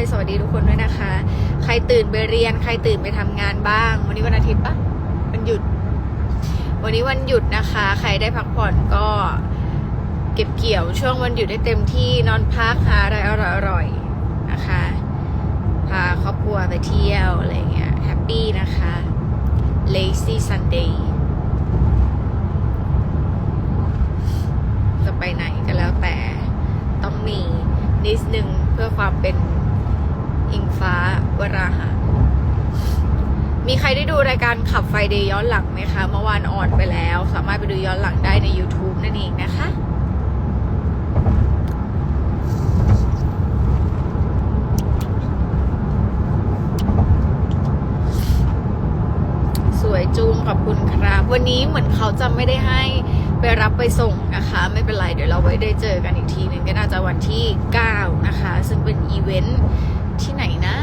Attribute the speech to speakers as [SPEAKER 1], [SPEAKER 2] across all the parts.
[SPEAKER 1] สวัสดีทุกคนด้วยนะคะ ใครตื่นไปเรียน ใครตื่นไปทำงานบ้าง วันนี้วันอาทิตย์ปะวันหยุด วันนี้วันหยุดนะคะ ใครได้พักผ่อนก็เก็บเกี่ยวช่วงวันหยุดได้เต็มที่นอนพักหาอะไรอร่อยๆนะคะ พาครอบครัวไปเที่ยวอะไรเงี้ยแฮปปี้นะคะ lazy Sunday จะไปไหนก็แล้วแต่ต้องมีนิดนึงเพื่อความเป็น อิงฟ้าวราหะมีใครได้ดูรายการขับไฟเดย์ย้อนหลังไหมคะ เมื่อวานออนไปแล้ว สามารถไปดูย้อนหลังได้ใน YouTube นั่นเองนะคะ สวยจุงขอบคุณครับ วันนี้เหมือนเขาจะไม่ได้ให้ไปรับไปส่งนะคะ ไม่เป็นไร เดี๋ยวเราไว้ได้เจอกันอีกทีหนึ่งก็น่าจะวันที่ 9 นะคะ ซึ่งเป็นอีเวนท์ที่ไหนนะ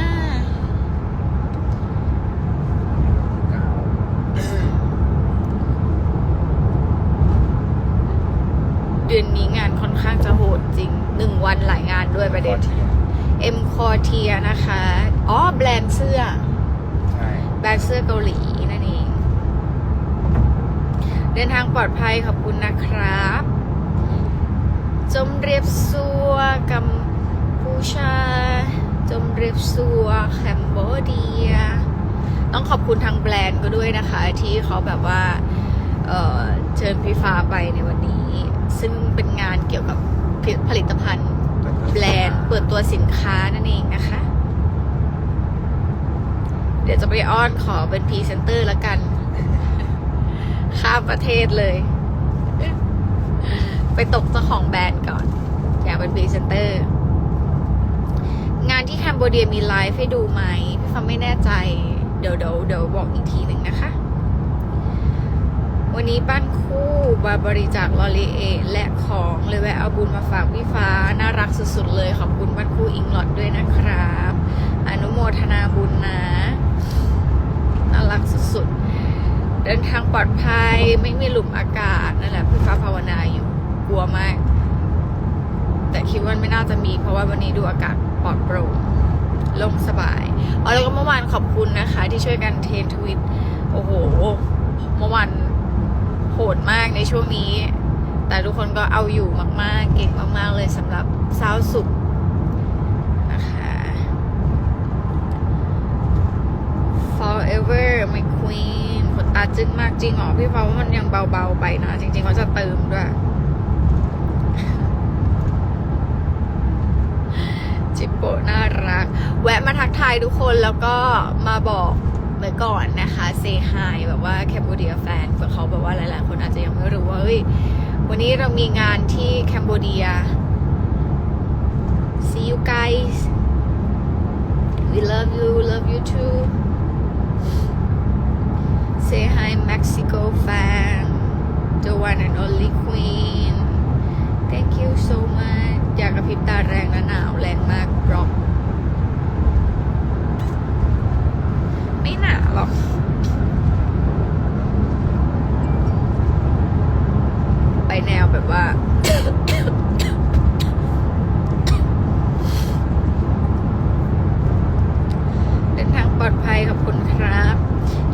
[SPEAKER 1] เดือนนี้งานค่อนข้างจะโหดจริงหนึ่งวันหลายงานด้วยประ เด็นเอ็มคอเทียนะคะ อ๋อ แบรนด์เสื้อ
[SPEAKER 2] ใช่
[SPEAKER 1] แบรนด์เสื้อเกาหลีนั่นเอง เดินทางปลอดภัยขอบคุณนะครับ จมเรียบซัวกัมพูชา จมเรียบซัวแคมโบเดีย ต้องขอบคุณทางแบรนด์ก็ด้วยนะคะ ที่เขาแบบว่าเอ่อเชิญพี่ฟ้าไปในวันนี้ ซึ่งเป็นงานเกี่ยวกับผลิตภัณฑ์ แบรนด์เปิดตัวสินค้านั่นเองนะคะ เดี๋ยวจะไปอ้อนขอเป็นพรีเซนเตอร์ล้วกัน ข้ามประเทศเลย ไปตกเจ้าของแบรนด์ก่อน อยากเป็นพรีเซนเตอร์ งานที่แคนเบเดียมีไลฟ์ให้ดูไหม พี่ฟังไม่แน่ใจ เดี๋ยวเดี๋ยวเดี๋ยวบอกอีกทีหนึ่งนะคะ วันนี้บ้านคู่มาบริจาคลอรีเอและของเลยแวะเอาบุญมาฝากพี่ฟ้าน่ารักสุดๆเลยขอบคุณบ้านคู่อิงหลอดด้วยนะครับ อนุโมทนาบุญนะน่ารักสุดๆ เดินทางปลอดภัยไม่มีหลุมอากาศนั่นแหละพี่ฟ้าภาวนาอยู่กลัวมาก แต่คิดว่าไม่น่าจะมีเพราะว่าวันนี้ดูอากาศปลอดโปร่งลงสบายอ๋อแล้วก็เมื่อวานขอบคุณนะคะ ที่ช่วยกันเทนทวิตโอ้โห เมื่อวาน โหดมากในช่วงนี้ แต่ทุกคนก็เอาอยู่มากๆ เก่งมากๆเลยสำหรับสาวสุขนะคะ forever my queen ขนตาจึ้งมากจริงเหรอพี่ฟ้าว่ามันยังเบาๆไปนะ จริงๆเขาจะเติมด้วยจิปโปน่ารัก แวะมาทักทายทุกคนแล้วก็มาบอก ว้ก่อนนะคะเซฮายแบบว่าแคมโบเดียแฟนเผื่อเขาแบบว่าหลาย ๆ คนอาจจะยังไม่รู้ว่าเฮ้ยวันนี้เรามีงานที่แคนโบเดีย see you guys we love you love you too say hi Mexico fan the one and only queen thank you so much อยากกระพริบตาแรงนะหนาวแรงมากร็อก ไม่หนาวหรอก ไปแนวแบบว่า เดินทางปลอดภัยขอบคุณครับ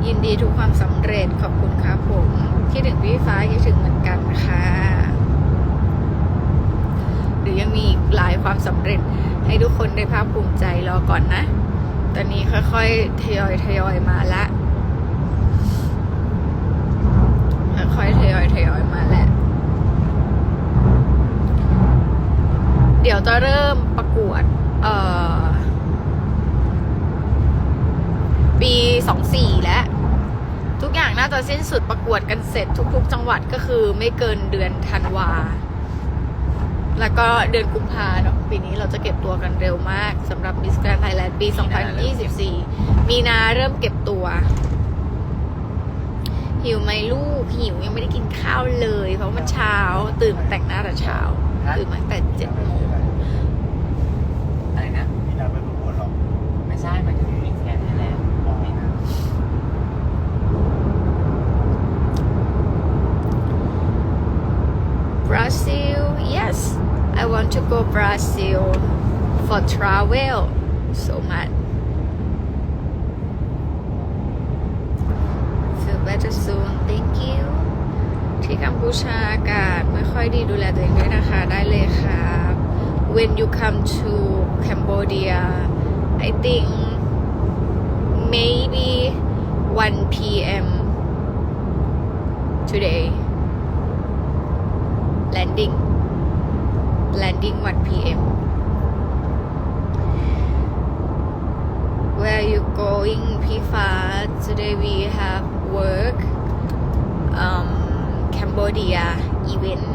[SPEAKER 1] ยินดีทุกความสำเร็จขอบคุณครับผมคิดถึงพี่ฟ้าคิดถึงเหมือนกันค่ะหรือยังมีอีกหลายความสำเร็จให้ทุกคนได้ภาคภูมิใจรอก่อนนะ ต อนนี้ค่อยๆทยอยทยอยมาละค่อยๆทยอยทยอยมาแล้วเดี๋ยวจะเริ่มประกวด เอ่อ ปีสองสี่แล้ว ทุกอย่างน่าจะสิ้นสุดประกวดกันเสร็จทุก ๆ จังหวัดก็คือไม่เกินเดือนธันวา แล้วก็เดือนกุมภาเนาะปีนี้เราจะเก็บตัวกันเร็วมากสำหรับ Miss Grand Thailand ปี 2024 มีนาเริ่มเก็บตัว หิวไหมลูก หิวยังไม่ได้กินข้าวเลย เพราะมันเช้า ตื่นมาแต่งหน้าแต่เช้า ตื่นมาตั้งแต่เจ็ดโมง
[SPEAKER 2] อะไรนะ
[SPEAKER 3] มีนาไปประกวดหรอก
[SPEAKER 2] ไม่ใช่หมายถึงมิกแกนไทยแลนด์บอกนี่นะ
[SPEAKER 1] Brazil yes I want to go Brazil for travel so much feel better soon thank you ที่กัมพูชาอากาศไม่ค่อยดีดูแลตัวเองด้วยนะคะ ได้เลยครับ when you come to Cambodia I think maybe 1 p.m. today landing landing 1 p.m. Where are you going พี่ฟ้า Today we have work um Cambodia event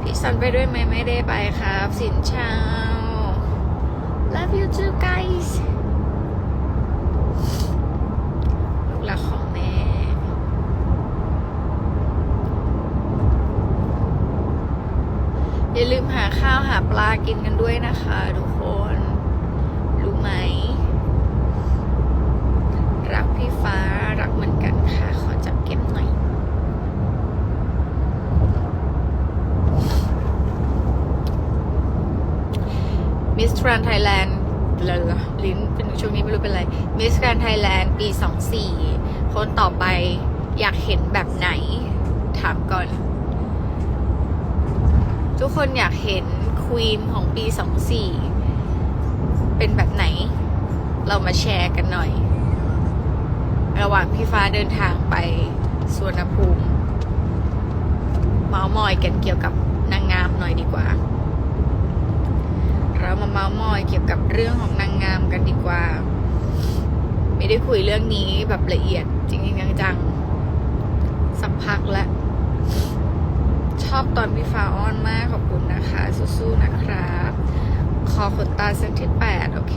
[SPEAKER 1] พี่ซันไปด้วยไหมไม่ได้ไปครับ สินเช้า Love you too guys ลูกหลักของแม่ อย่าลืมหาข้าวหา ปลากินกันด้วยนะคะทุกคน รู้ไหม รักพี่ฟ้ารักเหมือนกันค่ะ ขอจับเก็บหน่อย มิสทรนไทยแลนด์ลิ้นเป็นช่วงนี้ไม่รู้เป็นไรมิสแกรนไทยแลนด์ปี 24 คนต่อไปอยากเห็นแบบไหน ถามก่อน ทุกคนอยากเห็น วีนของปี 24 เป็นแบบไหน เรามาแชร์กันหน่อย ระหว่างพี่ฟ้าเดินทางไปสวนภูมิ เมาส์มอยกันเกี่ยวกับนางงามหน่อยดีกว่า เรามาเมาส์มอยเกี่ยวกับเรื่องของนางงามกันดีกว่า ไม่ได้คุยเรื่องนี้แบบละเอียดจริงจังๆสักพักแล้ว อบตอนพี่ฟ้าอ้อนมากขอบคุณนะคะสู้ๆนะครับคอขนตาเส้นที่แปดโอเค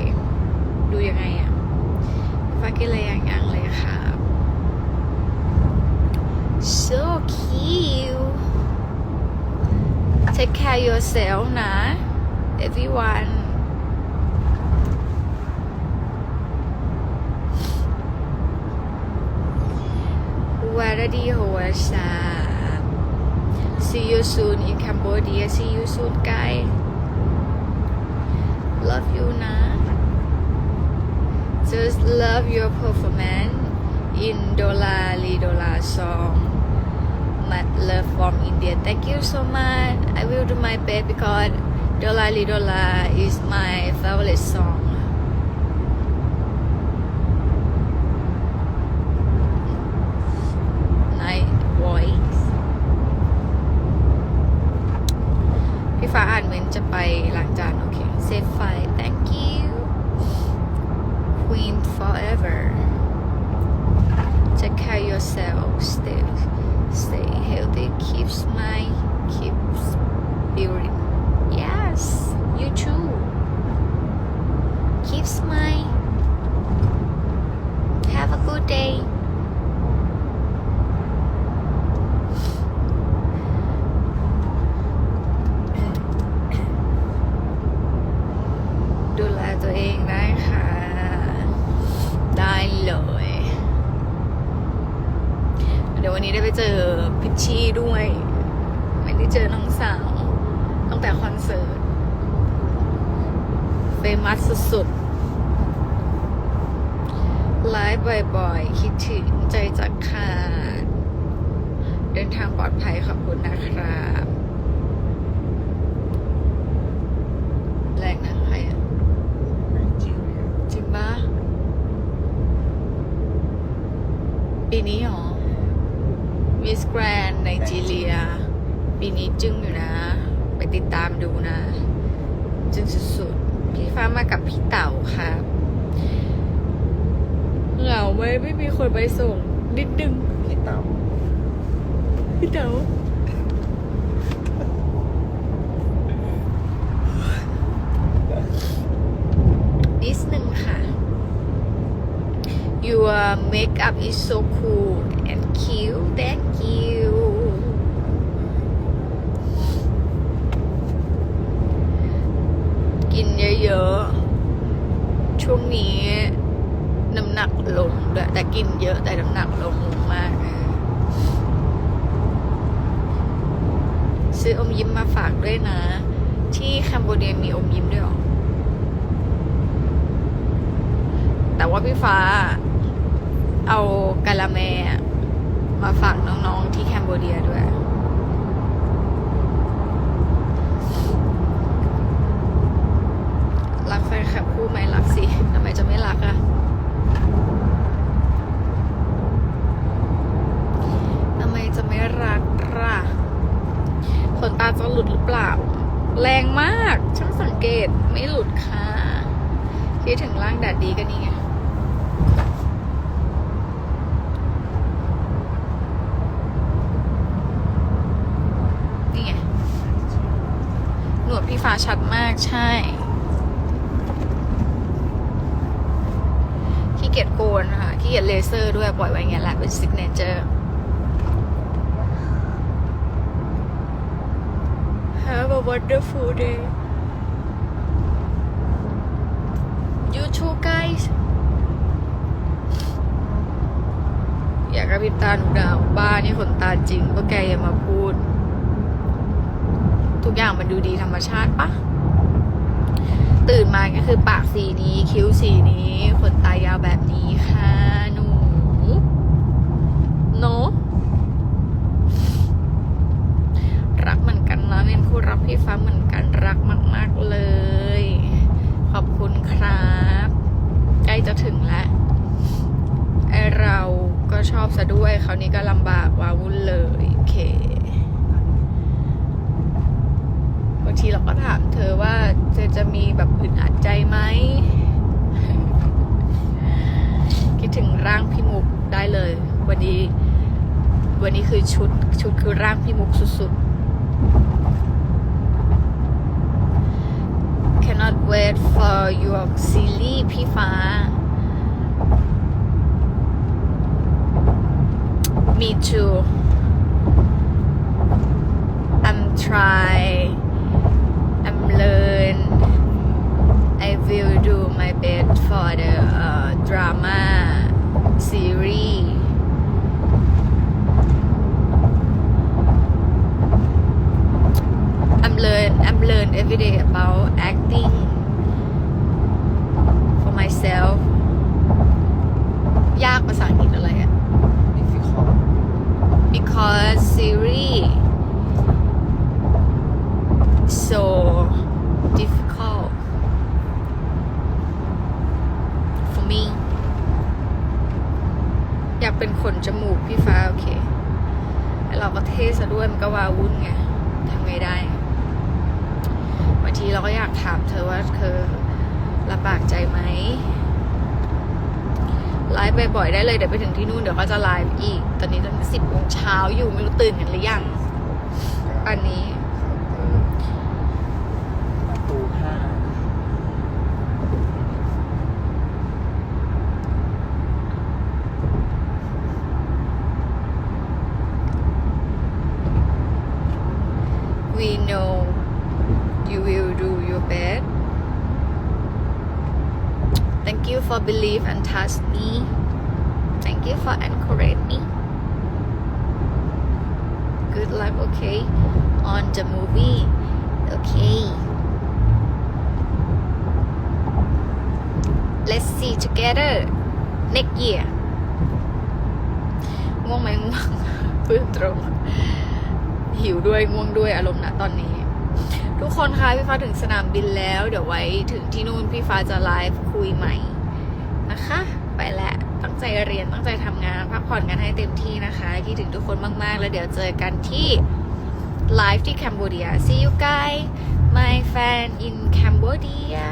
[SPEAKER 1] ดูยังไงอะฟ้ากินอะไรอย่างยังเลยครับ so cute take care yourself นะ everyone วารดีหัวชา See you soon in Cambodia. See you soon, guy. Love you, na. Just love your performance in Dola Li Dola song. Mad love from India. Thank you so much. I will do my best because Dola Li Dola is my favorite song. Take care yourself stay stay healthy keep smile keep spirit yes you too keep smile have a good day ดูแลตัวเองได้ค่ะ ได้เลย เดี๋ยววันนี้ได้ไปเจอพิชชี่ด้วย ไม่ได้เจอน้องสาว ตั้งแต่คอนเสิร์ตเฟมัสสุดๆไลฟ์บ่อยๆ คิดถึงใจจะขาดเดินทางปลอดภัยขอบคุณนะครับ แรงนะใครอะ จริงปะปีนี้หรอ มิสแกรนไนจีเรีย ปีนี้จึงอยู่นะ ไปติดตามดูนะ จึงสุดๆ พี่ฟ้ามากับพี่เต่าครับเหงาไหม ไม่มีคนไปส่งนิดนึง
[SPEAKER 2] พี่เต่า
[SPEAKER 1] พี่เต๋านิดนึงค่ะ Your makeup is so cool and cute thank you กินเยอะๆ ช่วงนี้น้ำหนักลงด้วย แต่กินเยอะแต่น้ำหนักลงมาก ซื้ออมยิ้มมาฝากด้วยนะ ที่แคนเบเดียมีอมยิ้มด้วยหรอ แต่ว่าพี่ฟ้าเอากาลาแมมาฝากน้องๆที่แคนเบเดียด้วย รักแฟนคลับคู่ไหมรักสิทำไมจะไม่รักอะทำไมจะไม่รักล่ะขนตาจะหลุดหรือเปล่า แรงมาก ช่างสัง เกตไม่หลุดค่ะคิดถึงร่างแดดดีก็นี่ไงนี่ไงหนวดพี่ฟ้าชัดมากใช่ขี้เกียจโกนค่ะขี้เกียจเลเซอร์ด้วยปล่อยไว้อย่างเงี้ยแหละเป็นซิกเนเจอร์ Have a wonderful day You too guys อยากกระพริบตาหนูดาวบ้านี่ขนตาจริงก็แกอย่ามาพูด ทุกอย่างมันดูดีธรรมชาติปะตื่นมาก็คือปากสีนี้คิ้วสีนี้ขนตายาวแบบนี้ค่ะหนูเนอะรักเหมือนกันนะเน้นคู่รักพี่ฟ้าเหมือนกันรักมาก ๆ เลย ขอบคุณครับ จะถึงแล้วไอเราก็ชอบซะด้วยคราวนี้ก็ลำบากว้าวุ่นเลยโอเคบางทีเราก็ถามเธอว่าเธอจะมีแบบอึดอัดใจไหม คิดถึงร่างพี่มุกได้เลย วันนี้ วันนี้คือชุดชุดคือร่างพี่มุกสุดๆ cannot wait for your series พี่ฟ้า me too I'm try I'm learn I will do my best for the uh, drama series Learn I'm learn every day about acting for myself ยากภาษาอังกฤษอะไรอะ
[SPEAKER 2] difficult
[SPEAKER 1] because series so difficult for me อยากเป็นขนจมูกพี่ฟ้า โอเค แล้วเราก็เท่ซะด้วยมันก็วาวุ่นไงทำไงได้างทีเราก็อยากถามเธอว่าเธอลำบากใจไหมไลฟ์บ่อยๆได้เลยเดี๋ยวไปถึงที่นู่นเดี๋ยวก็จะไลฟ์อีก ตอนนี้ตอนสิบโมงเช้าอยู่ไม่รู้ตื่นกันหรือยังอันนี้ you will do your best thank you for believe and trust me thank you for encourage me good luck okay on the movie okay let's see together next year ง่วงไหมง่วง พูดตรง หิวด้วยง่วงด้วยอารมณ์ณตอนนี้ ทุกคนคะพี่ฟ้าถึงสนามบินแล้ว เดี๋ยวไว้ถึงที่นู่นพี่ฟ้าจะไลฟ์คุยใหม่นะคะ ไปแล้วตั้งใจเรียนตั้งใจทำงานพักผ่อนกันให้เต็มที่นะคะคิดถึงทุกคนมากๆ แล้วเดี๋ยวเจอกันที่ไลฟ์ที่แคนเบเดีย see you guys my fan in Cambodia